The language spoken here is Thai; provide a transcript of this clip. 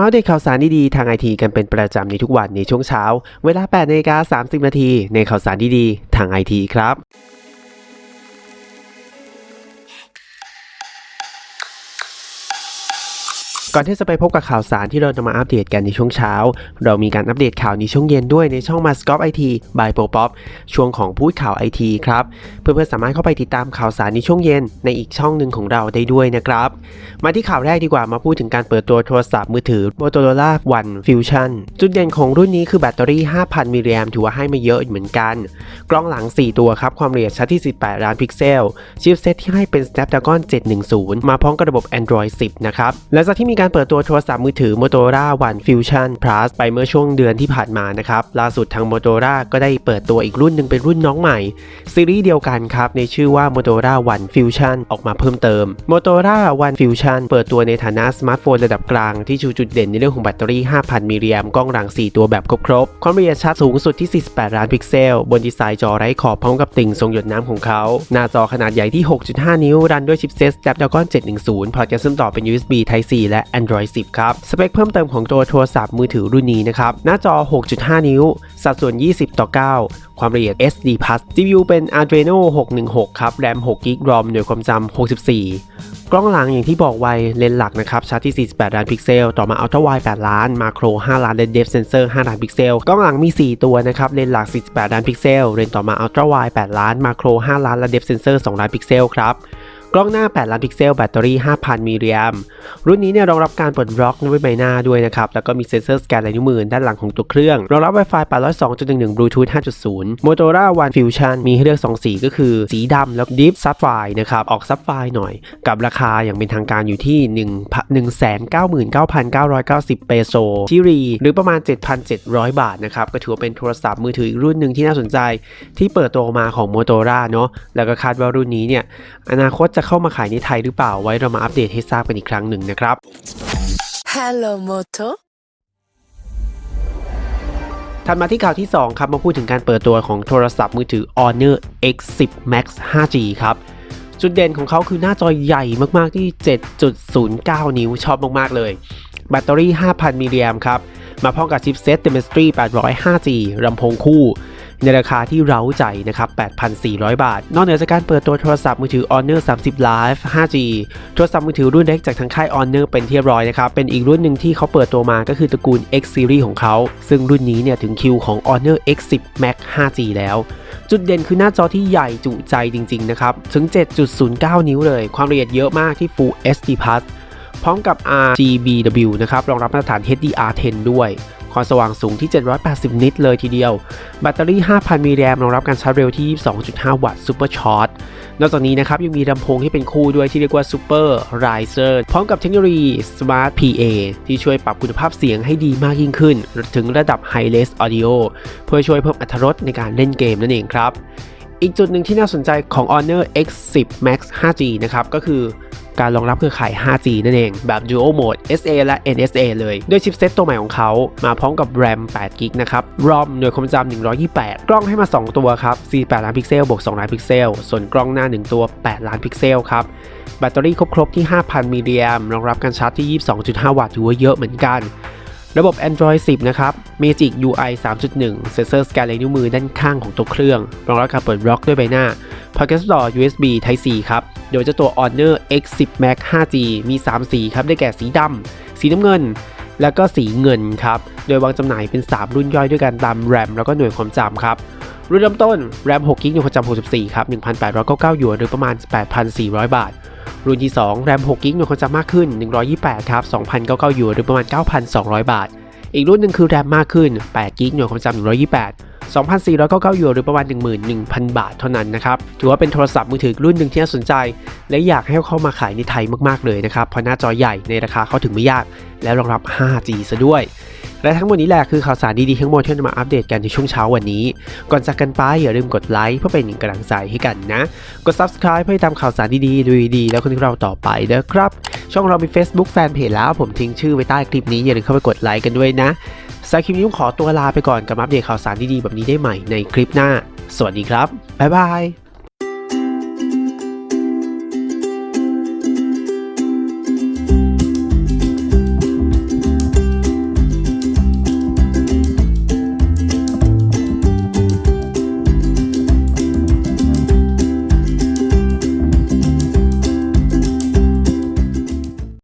มาอัปเดตข่าวสารดีๆทางไอทีกันเป็นประจำในทุกวันในช่วงเช้า เวลา8นาฬิกา30 นาทีในข่าวสารดีๆทางไอทีครับ ก่อนที่จะไปพบกับข่าวสารที่เราจะมาอัปเดตกันในช่วงเช้า เรามีการอัปเดตข่าวในช่วงเย็นด้วยในช่องมาสกอปไอทีบายโปป๊อปช่วงของพูดข่าวไอทีครับ เพื่อนๆสามารถเข้าไปติดตามข่าวสารในช่วงเย็นในอีกช่องหนึ่งของเราได้ด้วยนะครับ มาที่ข่าวแรกดีกว่ามาพูดถึงการเปิดตัวโทรศัพท์มือถือ Motorola One Fusion จุดเด่นของรุ่นนี้คือแบตเตอรี่ 5,000 มิลลิแอมถือว่าให้มาเยอะเหมือนกัน กล้องหลัง 4 ตัวครับความละเอียดชัดที่ 18 ล้านพิกเซลชิปเซตที่ให้เป็น Snapdragon 710 มาพร้อมกับระบบ Android 10 นะครับหลังจากที่มีการเปิดตัวโทรศัพท์มือถือ Motorola One Fusion Plus ไปเมื่อช่วงเดือนที่ผ่านมานะครับ ล่าสุดทาง Motorola ก็ได้เปิดตัวอีกรุ่นหนึ่งเป็นรุ่นน้องใหม่ ซีรีส์เดียวกันครับ ในชื่อว่า Motorola One Fusion ออกมาเพิ่มเติม Motorola One Fusion เปิดตัวในฐานะสมาร์ทโฟนระดับกลางที่ชูจุดเด่นในเรื่องของแบตเตอรี่ 5,000 มิลลิแอมกล้องหลัง 4 ตัวแบบครบๆความละเอียดชัดสูงสุดที่ 48 ล้านพิกเซล บนดีไซน์จอไร้ขอบพร้อมกับติ่งทรงหยดน้ำของเขาหน้าจอขนาดใหญ่ที่ 6.5 นิ้วรันด้วยชิปเซต Snapdragon 710พอร์ตการเชื่อมต่อเป็น USB Type C และ Android 10 ครับ สเปคเพิ่มเติมของตัวโทรศัพท์มือถือรุ่นนี้นะครับ หน้าจอ 6.5 นิ้ว สัดส่วน 20 ต่อ 9 ความละเอียด SD Plus CPU เป็น Adreno 616 ครับ RAM 6 g b ROM หน่วยความจำ64กล้องหลังอย่างที่บอกไว้เลนส์หลักนะครับชัดที่ 48 ล้านพิกเซล ต่อมา Ultra Wide 8ล้าน มาโคร 5 ล้านและ Depth Sensor 5ล้านพิกเซล กล้องหลังมี 4 ตัวนะครับเลนส์หลัก 48 ล้านพิกเซลเลนส์ต่อมา Ultra Wide 8ล้าน มาโคร 5 ล้านและ Depth Sensor 2ล้านพิกเซลครับ กล้องหน้า 8 ล้านพิกเซล แบตเตอรี่ 5,000 มิลลิแอมรุ่นนี้เนี่ยรองรับการปลดล็อกด้วยใบหน้าด้วยนะครับ แล้วก็มีเซ็นเซอร์สแกนลายนิ้วมือด้านหลังของตัวเครื่อง รองรับ Wi-Fi 802.11 Bluetooth 5.0 Motorola One Fusion มีให้เลือก 2 สีก็คือ สีดำแล้ว Deep Sapphire นะครับ ออกซับไฟหน่อย กับราคาอย่างเป็นทางการอยู่ที่199,990 เปโซชิรี หรือประมาณ 7,700 บาทนะครับ ก็ถือว่าเป็นโทรศัพท์มือถืออีกรุ่นหนึ่งที่น่าสนใจ ที่เปิดตัวมาของ Motorola เนาะแล้วก็คาดว่ารุ่นนี้เนี่ยอนาคตจะเข้ามาขายในไทยหรือเปล่าไว้เรามาอัปเดตให้ทราบกันอีกครั้งหนึ่งนะครับ Hello Moto ถัดมาที่ข่าวที่ 2 ครับ มาพูดถึงการเปิดตัวของโทรศัพท์มือถือ Honor X10 Max 5G ครับ จุดเด่นของเขาคือหน้าจอใหญ่มาก ๆ ที่ 7.09 นิ้วชอบมาก ๆ เลย แบตเตอรี่ 5,000 มิลลิแอมครับ มาพร้อมกับชิปเซต Dimensity 800 5G ลำโพงคู่ ในราคาที่เร้าใจนะครับ 8,400 บาท นอกเหนือจากการเปิดตัวโทรศัพท์มือถือ Honor 30 Live 5G โทรศัพท์มือถือรุ่นเล็กจากทางค่าย Honor เป็นที่เรียบร้อยนะครับ เป็นอีกรุ่นหนึ่งที่เขาเปิดตัวมาก็คือตระกูล X Series ของเขา ซึ่งรุ่นนี้เนี่ยถึงคิวของ Honor X10 Max 5G แล้ว จุดเด่นคือหน้าจอที่ใหญ่จุใจจริงๆนะครับ ถึง 7.09 นิ้วเลย ความละเอียดเยอะมากที่ Full HD Plus พร้อมกับ RGBW นะครับ รองรับมาตรฐาน HDR10 ด้วย ความสว่างสูงที่ 780 นิตเลยทีเดียว แบตเตอรี่ 5,000 มิลลิแอมป์รองรับการชาร์จเร็วที่ 22.5 วัตต์ซูเปอร์ชาร์จนอกจากนี้นะครับยังมีลำโพงที่เป็นคู่ด้วยที่เรียกว่า Super Riser พร้อมกับเทคโนโลยี Smart PA ที่ช่วยปรับคุณภาพเสียงให้ดีมากยิ่งขึ้น ถึงระดับ High-Res Audio เพื่อช่วยเพิ่มอรรถรสในการเล่นเกมนั่นเองครับอีกจุดหนึ่งที่น่าสนใจของ Honor X10 Max 5G นะครับก็คือ การรองรับเครือข่าย 5G นั่นเอง แบบ Dual Mode SA และ NSA เลยด้วยชิปเซตตัวใหม่ของเขามาพร้อมกับ RAM 8 g b นะครับ ROM หน่วยความจำ128 กล้องให้มา 2 ตัวครับ 48 ล้านพิกเซลบวก2ล้านพิกเซล ส่วนกล้องหน้า 1 ตัว 8 ล้านพิกเซลครับแบตเตอรี่ครบๆที่ 5,000มิลลิแอมรองรับการชาร์จที่ 22.5 วัตต์ถือว่าเยอะเหมือนกัน ระบบ Android 10 นะครับ Magic UI 3.1 เซ็นเซอร์สแกนลายนิ้วมือด้านข้างของตัวเครื่องรองรับการเปิดล็อกด้วยใบหน้าพอร์ตการต่อ USB Type C ครับ โดยเจ้าตัว Honor X10 Max 5G มี 3 สีครับ ได้แก่สีดำ สีน้ำเงิน แล้วก็สีเงินครับ โดยวางจำหน่ายเป็น 3 รุ่นย่อยด้วยกันตาม RAM แล้วก็หน่วยความจำครับ รุ่นเริ่มต้น RAM 6 g b หน่วยความจำ64 ครับ 1,899หยวนหรือประมาณ 8,400 บาท รุ่นที่ 2 RAM 6 g b หน่วยความจำมากขึ้น 128 ครับ 2,099หยวนหรือประมาณ 9,200 บาท อีกรุ่นหนึ่งคือ RAM มากขึ้น8 g b หน่วยความจำ128 2,499หยวนหรือประมาณ 11,000 บาทเท่านั้นนะครับ ถือว่าเป็นโทรศัพท์มือถือรุ่นหนึ่งที่น่าสนใจ และอยากให้เข้ามาขายในไทยมากๆเลยนะครับ เพราะหน้าจอใหญ่ในราคาเข้าถึงไม่ยาก และรองรับ 5G ซะด้วย และทั้งหมดนี้แหละคือข่าวสารดีๆทั้งหมดที่นำมาอัปเดตกันในช่วงเช้าวันนี้ ก่อนจากกันไปอย่าลืมกดไลค์เพื่อเป็นกำลังใจให้กันนะ กด subscribe เพื่อติดตามข่าวสารดีๆดูดีๆแล้วคนที่เราต่อไปนะครับ ช่องเรามี Facebook Fanpage แล้วผมทิ้งชื่อไว้ใต้คลิปนี้อย่าลืมเข้าไปกดไลค์กันด้วยนะ สายคลิปนี้ขอตัวลาไปก่อนกับอัปเดตข่าวสารดีๆแบบนี้ได้ใหม่ในคลิปหน้า สวัสดีครับ บ๊ายบาย